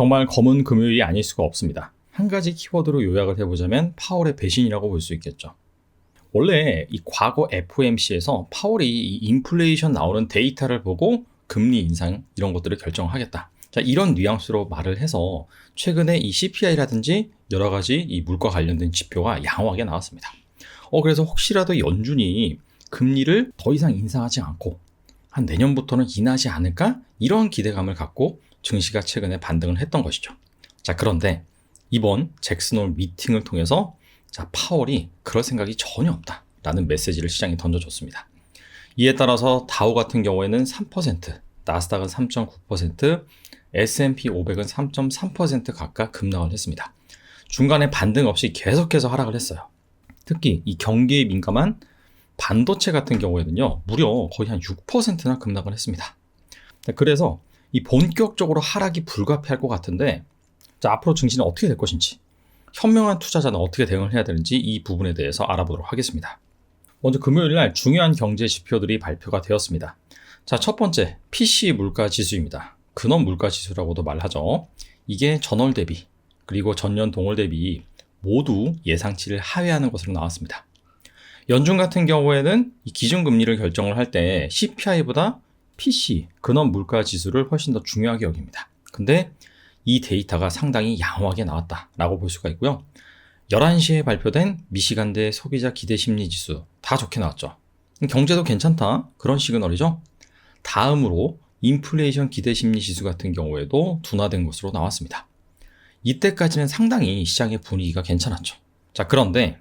정말 검은 금요일이 아닐 수가 없습니다. 한 가지 키워드로 요약을 해보자면 파월의 배신이라고 볼 수 있겠죠. 원래 이 과거 FOMC에서 파월이 이 인플레이션 나오는 데이터를 보고 금리 인상 이런 것들을 결정하겠다. 자, 이런 뉘앙스로 말을 해서 최근에 이 CPI라든지 여러 가지 이 물가 관련된 지표가 양호하게 나왔습니다. 어, 그래서 혹시라도 연준이 금리를 더 이상 인상하지 않고 한 내년부터는 인하지 않을까? 이런 기대감을 갖고 증시가 최근에 반등을 했던 것이죠. 자, 그런데 이번 잭슨홀 미팅을 통해서 자, 파월이 그럴 생각이 전혀 없다. 라는 메시지를 시장에 던져줬습니다. 이에 따라서 다우 같은 경우에는 3%, 나스닥은 3.9%, S&P 500은 3.3% 각각 급락을 했습니다. 중간에 반등 없이 계속해서 하락을 했어요. 특히 이 경기에 민감한 반도체 같은 경우에는요, 무려 거의 한 6%나 급락을 했습니다. 그래서 이 본격적으로 하락이 불가피할 것 같은데, 자, 앞으로 증시는 어떻게 될 것인지, 현명한 투자자는 어떻게 대응을 해야 되는지 이 부분에 대해서 알아보도록 하겠습니다. 먼저 금요일 날 중요한 경제 지표들이 발표가 되었습니다. 자, 첫 번째, PC 물가 지수입니다. 근원 물가 지수라고도 말하죠. 이게 전월 대비, 그리고 전년 동월 대비 모두 예상치를 하회하는 것으로 나왔습니다. 연준 같은 경우에는 기준금리를 결정을 할 때 CPI보다 PC, 근원 물가 지수를 훨씬 더 중요하게 여깁니다. 근데 이 데이터가 상당히 양호하게 나왔다라고 볼 수가 있고요. 11시에 발표된 미시간대 소비자 기대 심리 지수 다 좋게 나왔죠. 경제도 괜찮다. 그런 시그널이죠. 다음으로 인플레이션 기대 심리 지수 같은 경우에도 둔화된 것으로 나왔습니다. 이때까지는 상당히 시장의 분위기가 괜찮았죠. 자, 그런데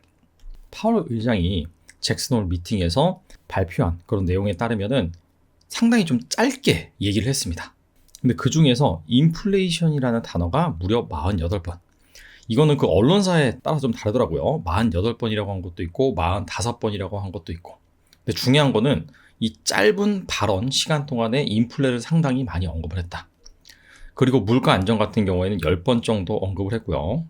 파월 의장이 잭슨홀 미팅에서 발표한 그런 내용에 따르면은 상당히 좀 짧게 얘기를 했습니다. 근데 그 중에서 인플레이션이라는 단어가 무려 48번. 이거는 그 언론사에 따라 좀 다르더라고요. 48번이라고 한 것도 있고 45번이라고 한 것도 있고. 근데 중요한 거는 이 짧은 발언 시간 동안에 인플레를 상당히 많이 언급을 했다. 그리고 물가 안정 같은 경우에는 10번 정도 언급을 했고요.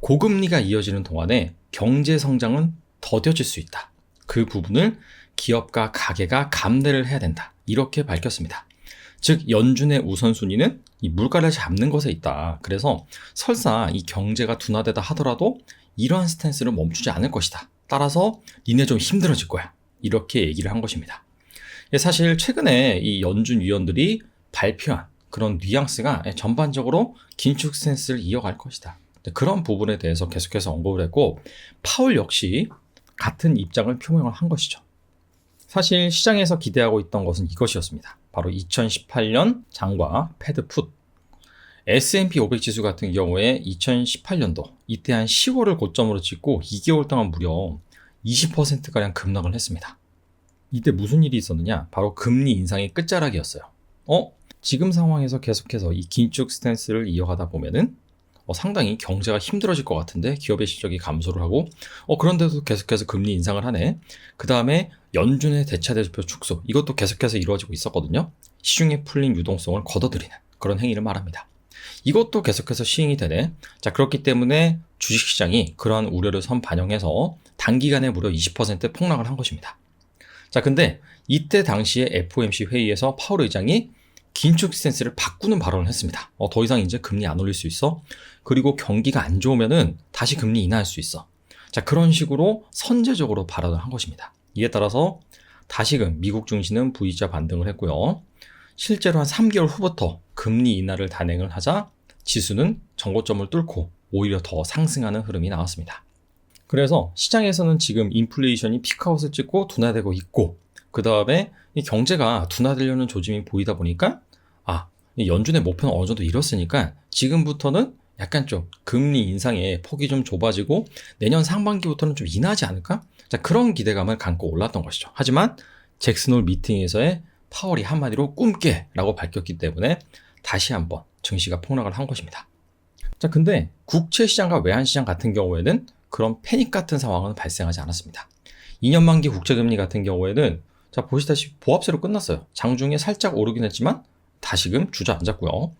고금리가 이어지는 동안에 경제 성장은 더뎌질 수 있다. 그 부분을 기업과 가게가 감내를 해야 된다. 이렇게 밝혔습니다. 즉 연준의 우선순위는 이 물가를 잡는 것에 있다. 그래서 설사 이 경제가 둔화되다 하더라도 이러한 스탠스를 멈추지 않을 것이다. 따라서 니네 좀 힘들어질 거야. 이렇게 얘기를 한 것입니다. 예, 사실 최근에 이 연준 위원들이 발표한 그런 뉘앙스가 전반적으로 긴축 스탠스를 이어갈 것이다. 그런 부분에 대해서 계속해서 언급을 했고 파울 역시 같은 입장을 표명을 한 것이죠. 사실 시장에서 기대하고 있던 것은 이것이었습니다. 바로 2018년 장과 패드 풋. S&P 500 지수 같은 경우에 2018년도 이때 한 10월을 고점으로 찍고 2개월 동안 무려 20%가량 급락을 했습니다. 이때 무슨 일이 있었느냐? 바로 금리 인상의 끝자락이었어요. 어? 지금 상황에서 계속해서 이 긴축 스탠스를 이어가다 보면은 어, 상당히 경제가 힘들어질 것 같은데 기업의 실적이 감소를 하고 어, 그런데도 계속해서 금리 인상을 하네. 그 다음에 연준의 대차 대조표 축소 이것도 계속해서 이루어지고 있었거든요. 시중에 풀린 유동성을 걷어들이는 그런 행위를 말합니다. 이것도 계속해서 시행이 되네. 자 그렇기 때문에 주식시장이 그러한 우려를 선 반영해서 단기간에 무려 20% 폭락을 한 것입니다. 자 근데 이때 당시에 FOMC 회의에서 파월 의장이 긴축 스탠스를 바꾸는 발언을 했습니다. 어, 더 이상 이제 금리 안 올릴 수 있어. 그리고 경기가 안 좋으면은 다시 금리 인하할 수 있어. 자, 그런 식으로 선제적으로 발언을 한 것입니다. 이에 따라서 다시금 미국 증시는 V자 반등을 했고요. 실제로 한 3개월 후부터 금리 인하를 단행을 하자 지수는 정고점을 뚫고 오히려 더 상승하는 흐름이 나왔습니다. 그래서 시장에서는 지금 인플레이션이 피크아웃을 찍고 둔화되고 있고 그 다음에 이 경제가 둔화되려는 조짐이 보이다 보니까 아 연준의 목표는 어느 정도 이뤘으니까 지금부터는 약간 좀 금리 인상의 폭이 좀 좁아지고 내년 상반기부터는 좀 인하지 않을까? 자, 그런 기대감을 갖고 올랐던 것이죠. 하지만 잭슨홀 미팅에서의 파월이 한마디로 꿈깨라고 밝혔기 때문에 다시 한번 증시가 폭락을 한 것입니다. 자, 근데 국채 시장과 외환 시장 같은 경우에는 그런 패닉 같은 상황은 발생하지 않았습니다. 2년 만기 국채 금리 같은 경우에는 자, 보시다시피 보합세로 끝났어요. 장중에 살짝 오르긴 했지만 다시금 주저앉았고요.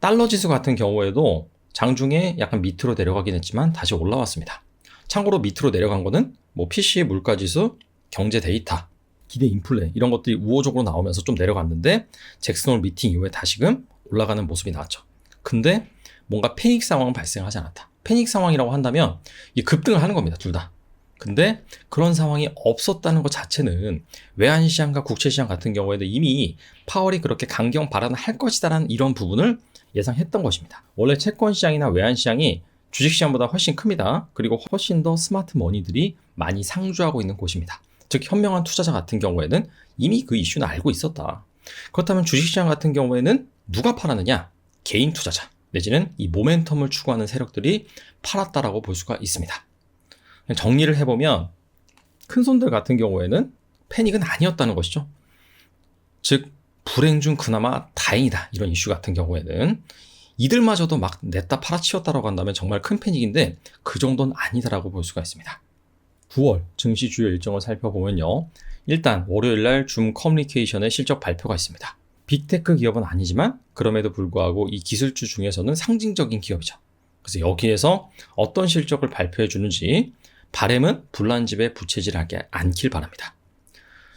달러 지수 같은 경우에도 장중에 약간 밑으로 내려가긴 했지만 다시 올라왔습니다. 참고로 밑으로 내려간 거는 뭐 PC 물가 지수, 경제 데이터, 기대 인플레 이런 것들이 우호적으로 나오면서 좀 내려갔는데 잭슨홀 미팅 이후에 다시금 올라가는 모습이 나왔죠. 근데 뭔가 패닉 상황은 발생하지 않았다. 패닉 상황이라고 한다면 이 급등을 하는 겁니다. 둘 다. 근데 그런 상황이 없었다는 것 자체는 외환시장과 국채시장 같은 경우에는 이미 파월이 그렇게 강경 발언을 할 것이다라는 이런 부분을 예상했던 것입니다. 원래 채권시장이나 외환시장이 주식시장보다 훨씬 큽니다. 그리고 훨씬 더 스마트 머니들이 많이 상주하고 있는 곳입니다. 즉 현명한 투자자 같은 경우에는 이미 그 이슈는 알고 있었다. 그렇다면 주식시장 같은 경우에는 누가 팔았느냐? 개인 투자자 내지는 이 모멘텀을 추구하는 세력들이 팔았다라고 볼 수가 있습니다. 정리를 해보면 큰 손들 같은 경우에는 패닉은 아니었다는 것이죠. 즉 불행 중 그나마 다행이다 이런 이슈 같은 경우에는 이들마저도 막 냈다 팔아치웠다라고 한다면 정말 큰 패닉인데 그 정도는 아니다라고 볼 수가 있습니다. 9월 증시 주요 일정을 살펴보면요. 일단 월요일 날줌 커뮤니케이션의 실적 발표가 있습니다. 빅테크 기업은 아니지만 그럼에도 불구하고 이 기술주 중에서는 상징적인 기업이죠. 그래서 여기에서 어떤 실적을 발표해 주는지 바램은 불난 집에 부채질하지 않길 바랍니다.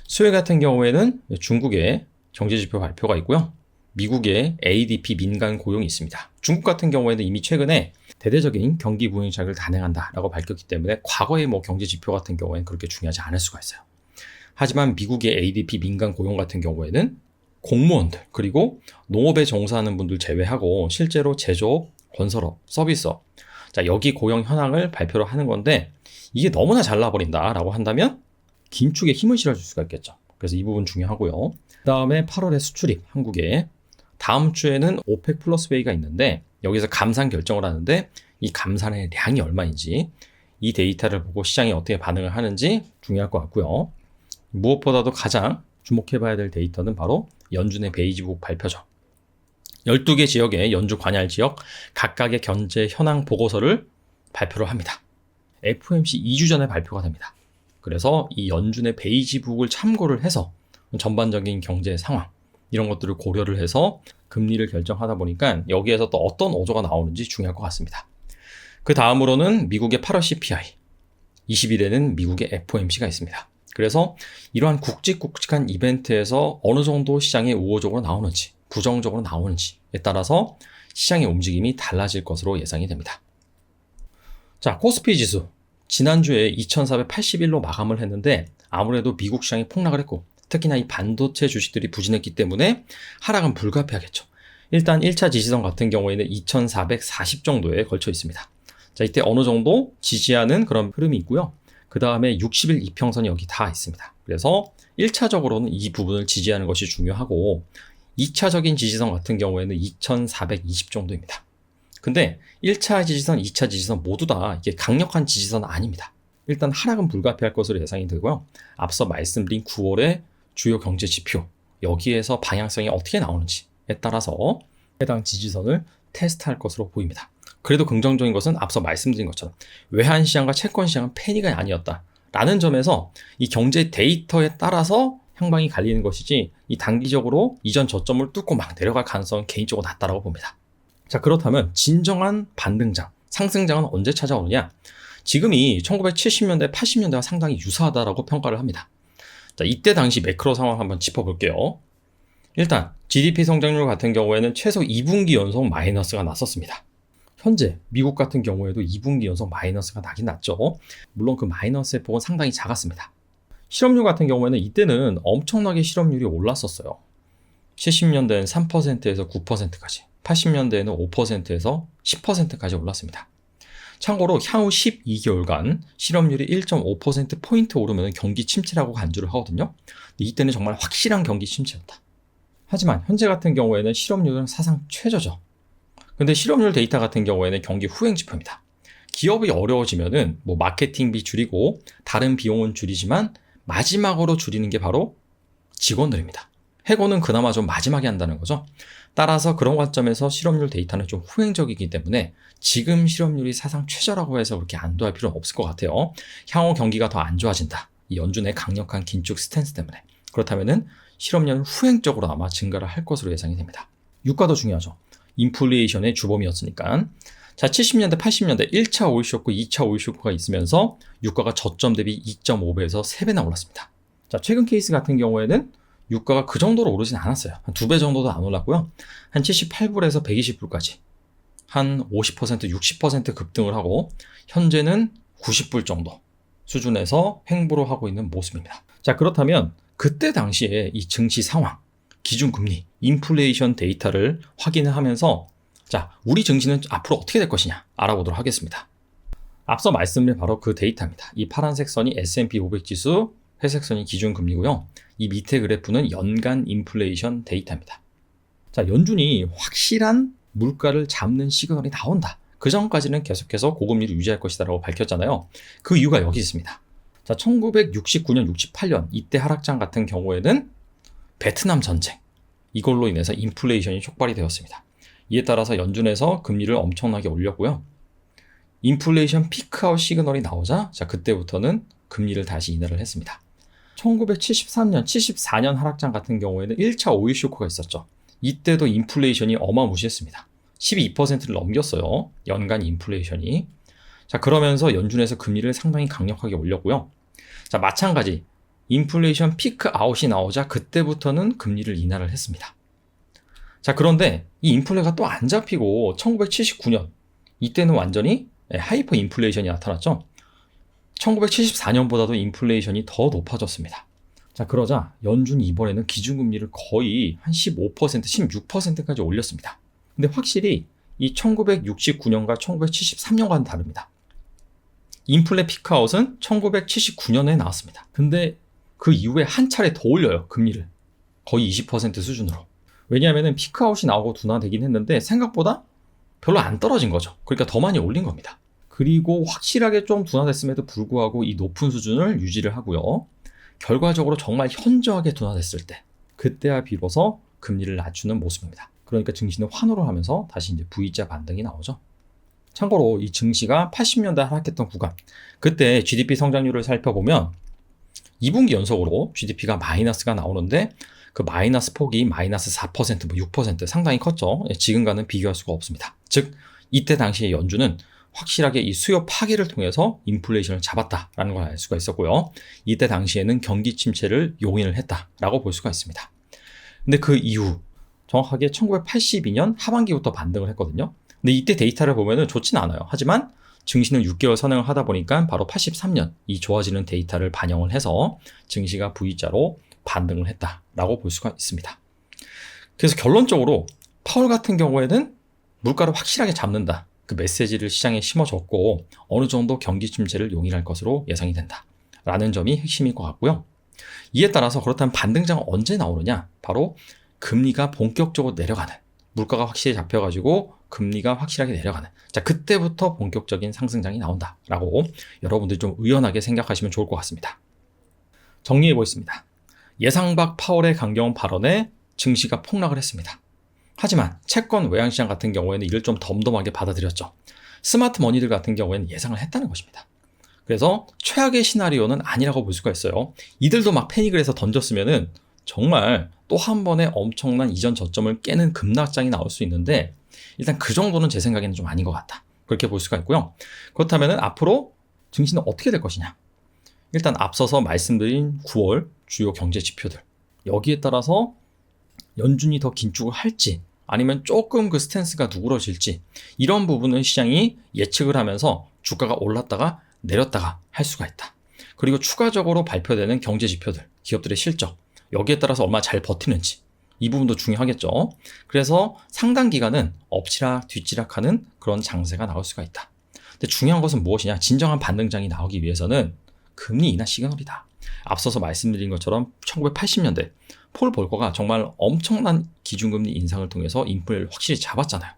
수요일 같은 경우에는 중국의 경제지표 발표가 있고요. 미국의 ADP 민간 고용이 있습니다. 중국 같은 경우에는 이미 최근에 대대적인 경기 부양책을 단행한다라고 밝혔기 때문에 과거의 뭐 경제 지표 같은 경우에는 그렇게 중요하지 않을 수가 있어요. 하지만 미국의 ADP 민간 고용 같은 경우에는 공무원들 그리고 농업에 종사하는 분들 제외하고 실제로 제조업, 건설업, 서비스업 자 여기 고용 현황을 발표를 하는 건데 이게 너무나 잘 나버린다라고 한다면 긴축에 힘을 실어줄 수가 있겠죠. 그래서 이 부분 중요하고요. 그 다음에 8월에 수출입 한국에 다음 주에는 오펙 플러스 웨이가 있는데 여기서 감산 결정을 하는데 이 감산의 량이 얼마인지 이 데이터를 보고 시장이 어떻게 반응을 하는지 중요할 것 같고요. 무엇보다도 가장 주목해봐야 될 데이터는 바로 연준의 베이지북 발표죠. 12개 지역의 연주 관할 지역 각각의 경제 현황 보고서를 발표를 합니다. FOMC 2주 전에 발표가 됩니다. 그래서 이 연준의 베이지북을 참고를 해서 전반적인 경제 상황 이런 것들을 고려를 해서 금리를 결정하다 보니까 여기에서 또 어떤 어조가 나오는지 중요할 것 같습니다. 그 다음으로는 미국의 8월 CPI, 20일에는 미국의 FOMC가 있습니다. 그래서 이러한 굵직굵직한 이벤트에서 어느 정도 시장이 우호적으로 나오는지, 부정적으로 나오는지에 따라서 시장의 움직임이 달라질 것으로 예상이 됩니다. 자, 코스피 지수. 지난주에 2481로 마감을 했는데 아무래도 미국 시장이 폭락을 했고 특히나 이 반도체 주식들이 부진했기 때문에 하락은 불가피하겠죠. 일단 1차 지지선 같은 경우에는 2440 정도에 걸쳐 있습니다. 자, 이때 어느 정도 지지하는 그런 흐름이 있고요. 그 다음에 60일 이평선이 여기 다 있습니다. 그래서 1차적으로는 이 부분을 지지하는 것이 중요하고 2차적인 지지선 같은 경우에는 2420 정도입니다. 근데 1차 지지선, 2차 지지선 모두 다 이게 강력한 지지선은 아닙니다. 일단 하락은 불가피할 것으로 예상이 되고요. 앞서 말씀드린 9월의 주요 경제 지표 여기에서 방향성이 어떻게 나오는지에 따라서 해당 지지선을 테스트할 것으로 보입니다. 그래도 긍정적인 것은 앞서 말씀드린 것처럼 외환 시장과 채권 시장은 패닉이 아니었다. 라는 점에서 이 경제 데이터에 따라서 향방이 갈리는 것이지 이 단기적으로 이전 저점을 뚫고 막 내려갈 가능성은 개인적으로 낮다라고 봅니다. 자, 그렇다면 진정한 반등장, 상승장은 언제 찾아오느냐? 지금이 1970년대, 80년대와 상당히 유사하다라고 평가를 합니다. 자, 이때 당시 매크로 상황 한번 짚어볼게요. 일단 GDP 성장률 같은 경우에는 최소 2분기 연속 마이너스가 났었습니다. 현재 미국 같은 경우에도 2분기 연속 마이너스가 나긴 났죠. 물론 그 마이너스의 폭은 상당히 작았습니다. 실업률 같은 경우에는 이때는 엄청나게 실업률이 올랐었어요. 70년대엔 3%에서 9%까지, 80년대에는 5%에서 10%까지 올랐습니다. 참고로 향후 12개월간 실업률이 1.5%포인트 오르면 경기 침체라고 간주를 하거든요. 이때는 정말 확실한 경기 침체였다. 하지만 현재 같은 경우에는 실업률은 사상 최저죠. 근데 실업률 데이터 같은 경우에는 경기 후행 지표입니다. 기업이 어려워지면은 뭐 마케팅비 줄이고 다른 비용은 줄이지만 마지막으로 줄이는 게 바로 직원들입니다. 해고는 그나마 좀 마지막에 한다는 거죠. 따라서 그런 관점에서 실업률 데이터는 좀 후행적이기 때문에 지금 실업률이 사상 최저라고 해서 그렇게 안도할 필요는 없을 것 같아요. 향후 경기가 더 안 좋아진다. 이 연준의 강력한 긴축 스탠스 때문에. 그렇다면은 실업률은 후행적으로 아마 증가를 할 것으로 예상이 됩니다. 유가도 중요하죠. 인플레이션의 주범이었으니까. 자, 70년대, 80년대 1차 오일 쇼크, 2차 오일 쇼크가 있으면서 유가가 저점 대비 2.5배에서 3배나 올랐습니다. 자, 최근 케이스 같은 경우에는 유가가 그 정도로 오르진 않았어요. 한 두 배 정도도 안 올랐고요. 한 78불에서 120불까지 한 50%, 60% 급등을 하고 현재는 90불 정도 수준에서 횡보를 하고 있는 모습입니다. 자, 그렇다면 그때 당시에 이 증시 상황, 기준금리, 인플레이션 데이터를 확인을 하면서 자, 우리 증시는 앞으로 어떻게 될 것이냐 알아보도록 하겠습니다. 앞서 말씀드린 바로 그 데이터입니다. 이 파란색 선이 S&P 500 지수, 회색 선이 기준금리고요. 이 밑에 그래프는 연간 인플레이션 데이터입니다. 자, 연준이 확실한 물가를 잡는 시그널이 나온다. 그 전까지는 계속해서 고금리를 유지할 것이다라고 밝혔잖아요. 그 이유가 여기 있습니다. 자, 1969년, 68년 이때 하락장 같은 경우에는 베트남 전쟁 이걸로 인해서 인플레이션이 촉발이 되었습니다. 이에 따라서 연준에서 금리를 엄청나게 올렸고요. 인플레이션 피크아웃 시그널이 나오자 자 그때부터는 금리를 다시 인하를 했습니다. 1973년, 74년 하락장 같은 경우에는 1차 오일 쇼크가 있었죠. 이때도 인플레이션이 어마무시했습니다. 12%를 넘겼어요. 연간 인플레이션이. 자, 그러면서 연준에서 금리를 상당히 강력하게 올렸고요. 자, 마찬가지. 인플레이션 피크 아웃이 나오자 그때부터는 금리를 인하를 했습니다. 자, 그런데 이 인플레가 또 안 잡히고 1979년 이때는 완전히 예, 하이퍼 인플레이션이 나타났죠. 1974년보다도 인플레이션이 더 높아졌습니다. 자, 그러자 연준이 이번에는 기준금리를 거의 한 15%, 16%까지 올렸습니다. 근데 확실히 이 1969년과 1973년과는 다릅니다. 인플레 피크아웃은 1979년에 나왔습니다. 근데 그 이후에 한 차례 더 올려요, 금리를. 거의 20% 수준으로. 왜냐하면 피크아웃이 나오고 둔화되긴 했는데 생각보다 별로 안 떨어진 거죠. 그러니까 더 많이 올린 겁니다. 그리고 확실하게 좀 둔화됐음에도 불구하고 이 높은 수준을 유지를 하고요. 결과적으로 정말 현저하게 둔화됐을 때 그때야 비로소 금리를 낮추는 모습입니다. 그러니까 증시는 환호를 하면서 다시 이제 V자 반등이 나오죠. 참고로 이 증시가 80년대 하락했던 구간 그때 GDP 성장률을 살펴보면 2분기 연속으로 GDP가 마이너스가 나오는데 그 마이너스 폭이 마이너스 4%, 뭐 6% 상당히 컸죠. 예, 지금과는 비교할 수가 없습니다. 즉 이때 당시에 연준은 확실하게 이 수요 파괴를 통해서 인플레이션을 잡았다라는 걸 알 수가 있었고요. 이때 당시에는 경기 침체를 용인을 했다라고 볼 수가 있습니다. 근데 그 이후 정확하게 1982년 하반기부터 반등을 했거든요. 근데 이때 데이터를 보면은 좋진 않아요. 하지만 증시는 6개월 선행을 하다 보니까 바로 83년 이 좋아지는 데이터를 반영을 해서 증시가 V자로 반등을 했다라고 볼 수가 있습니다. 그래서 결론적으로 파월 같은 경우에는 물가를 확실하게 잡는다. 그 메시지를 시장에 심어줬고 어느 정도 경기 침체를 용인할 것으로 예상이 된다. 라는 점이 핵심일 것 같고요. 이에 따라서 그렇다면 반등장은 언제 나오느냐? 바로 금리가 본격적으로 내려가는 물가가 확실히 잡혀가지고 금리가 확실하게 내려가는 자 그때부터 본격적인 상승장이 나온다라고 여러분들 좀 의연하게 생각하시면 좋을 것 같습니다. 정리해 보겠습니다. 예상 밖 파월의 강경 발언에 증시가 폭락을 했습니다. 하지만 채권 외양시장 같은 경우에는 이를 좀 덤덤하게 받아들였죠. 스마트 머니들 같은 경우에는 예상을 했다는 것입니다. 그래서 최악의 시나리오는 아니라고 볼 수가 있어요. 이들도 막 패닉을 해서 던졌으면은 정말 또 한 번에 엄청난 이전 저점을 깨는 급락장이 나올 수 있는데 일단 그 정도는 제 생각에는 좀 아닌 것 같다. 그렇게 볼 수가 있고요. 그렇다면 앞으로 증시는 어떻게 될 것이냐? 일단 앞서서 말씀드린 9월 주요 경제 지표들 여기에 따라서 연준이 더 긴축을 할지 아니면 조금 그 스탠스가 누그러질지 이런 부분은 시장이 예측을 하면서 주가가 올랐다가 내렸다가 할 수가 있다. 그리고 추가적으로 발표되는 경제 지표들, 기업들의 실적 여기에 따라서 얼마나 잘 버티는지 이 부분도 중요하겠죠. 그래서 상당 기간은 엎치락 뒤치락하는 그런 장세가 나올 수가 있다. 근데 중요한 것은 무엇이냐? 진정한 반등장이 나오기 위해서는 금리 인하 시그널이다. 앞서서 말씀드린 것처럼 1980년대 폴 볼거가 정말 엄청난 기준금리 인상을 통해서 인플레를 확실히 잡았잖아요.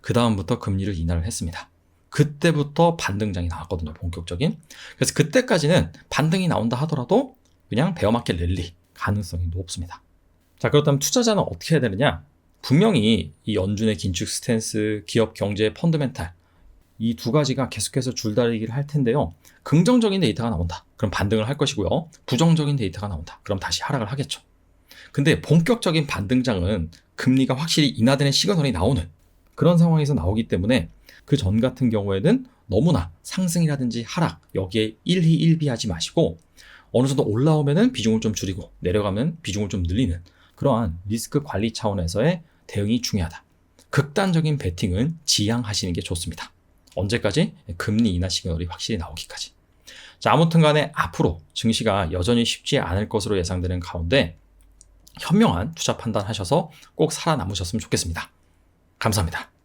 그 다음부터 금리를 인하를 했습니다. 그때부터 반등장이 나왔거든요, 본격적인. 그래서 그때까지는 반등이 나온다 하더라도 그냥 베어마켓 랠리 가능성이 높습니다. 자, 그렇다면 투자자는 어떻게 해야 되느냐? 분명히 이 연준의 긴축 스탠스, 기업 경제 펀드멘탈 이 두 가지가 계속해서 줄다리기를 할 텐데요. 긍정적인 데이터가 나온다. 그럼 반등을 할 것이고요. 부정적인 데이터가 나온다. 그럼 다시 하락을 하겠죠. 근데 본격적인 반등장은 금리가 확실히 인하되는 시그널이 나오는 그런 상황에서 나오기 때문에 그 전 같은 경우에는 너무나 상승이라든지 하락 여기에 일희일비하지 마시고 어느 정도 올라오면은 비중을 좀 줄이고 내려가면 비중을 좀 늘리는 그러한 리스크 관리 차원에서의 대응이 중요하다. 극단적인 베팅은 지양하시는 게 좋습니다. 언제까지? 금리 인하 시그널이 확실히 나오기까지. 자, 아무튼 간에 앞으로 증시가 여전히 쉽지 않을 것으로 예상되는 가운데 현명한 투자 판단하셔서 꼭 살아남으셨으면 좋겠습니다. 감사합니다.